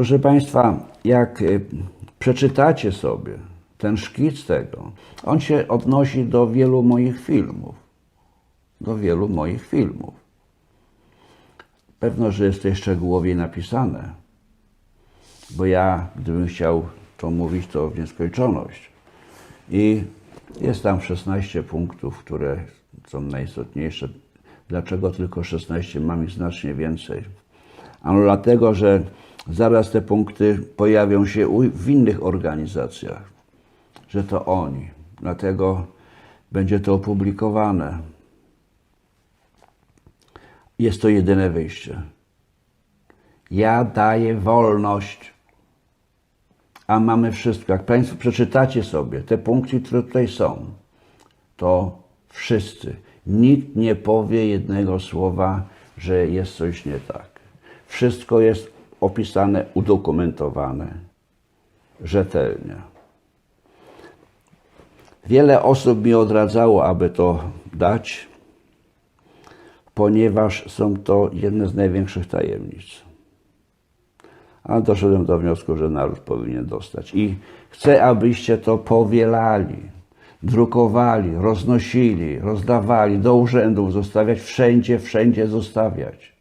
Proszę Państwa, jak y, przeczytacie sobie ten szkic tego, on się odnosi do wielu moich filmów. Do wielu moich filmów. Pewno, że jest to szczegółowiej napisane, bo ja, gdybym chciał to mówić, to w nieskończoność. I jest tam 16 punktów, które są najistotniejsze. Dlaczego tylko 16? Mam ich znacznie więcej. Ano dlatego, że zaraz te punkty pojawią się w innych organizacjach, że to oni. Dlatego będzie to opublikowane. Jest to jedyne wyjście. Ja daję wolność, a mamy wszystko. Jak Państwo przeczytacie sobie te punkty, które tutaj są, to wszyscy, nikt nie powie jednego słowa, że jest coś nie tak. Wszystko jest opisane, udokumentowane rzetelnie. Wiele osób mi odradzało, aby to dać, ponieważ są to jedne z największych tajemnic. A doszedłem do wniosku, że naród powinien dostać. I chcę, abyście to powielali, drukowali, roznosili, rozdawali, do urzędów zostawiać, wszędzie, wszędzie zostawiać.